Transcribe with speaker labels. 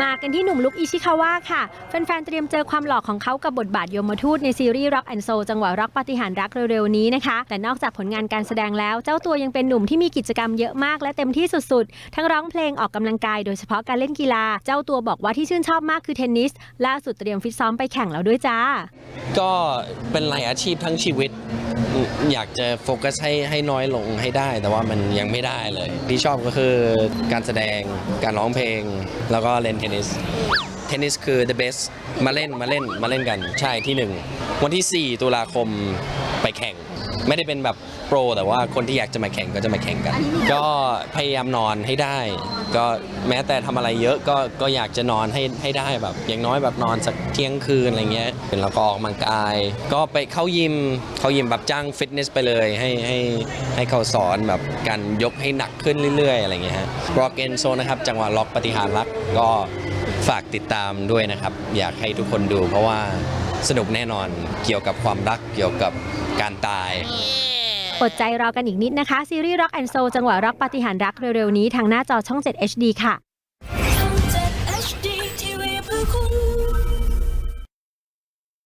Speaker 1: มากันที่หนุ่มลุกอิชิคาวะค่ะ แฟนๆ เตรียมเจอความหล่อของเขากับบทบาทโยมทูตในซีรีส์ Rock and Soul จังหวะรักปฏิหารรักเร็วๆ นี้นะคะ แต่นอกจากผลงานการแสดงแล้ว เจ้าตัวยังเป็นหนุ่มที่มีกิจกรรมเยอะมากและเต็มที่สุดๆ ทั้งร้องเพลงออกกำลังกายโดยเฉพาะการเล่นกีฬา เจ้าตัวบอกว่าที่ชื่นชอบมากคือเทนนิส ล่าสุดเตรียมฟิตซ้อมไปแข่งแล้วด้วยจ้า
Speaker 2: ก็เป็นหลายอาชีพทั้งชีวิต อยากจะโฟกัสให้ให้น้อยลงให้ได้ แต่ว่ามันยังไม่ได้เลย ที่ชอบก็คือการแสดงการร้องเพลงแล้วก็เล่นเทนนิสเทนนิสคือ the best มาเล่นมาเล่นมาเล่นกันใช่ที่หนึ่งวันที่ 4 ตุลาคม ไปแข่ง ไม่ได้เป็นแบบโปร แต่ว่าคนที่อยากจะมาแข่งก็จะมาแข่งกัน ก็พยายามนอนให้ได้ ก็แม้แต่ทำอะไรเยอะก็ก็อยากจะนอนให้ให้ได้แบบ อย่างน้อยแบบนอนสักเที่ยงคืนอะไรเงี้ยเป็นแล้วก็ออกกำลังกาย ก็ไปเข้ายิมเข้ายิมแบบจ้างฟิตเนสไปเลยให้ให้ให้เขาสอนแบบการยกให้หนักขึ้นเรื่อยๆอะไรเงี้ยฮะร็อกเอนโซนะครับจังหวะล็อกปฏิหารรักก็ฝากติดตามด้วยนะครับ อยากให้ทุกคนดูเพราะว่าสนุกแน่นอนเกี่ยวกับความรักเกี่ยวกับ การตาย
Speaker 1: อดใจรอกันอีกนิดนะคะ ซีรีส์ Rock and Soul จังหวะรักปาฏิหารย์รักเร็วๆนี้ทางหน้าจอช่อง 7 HD ค่ะ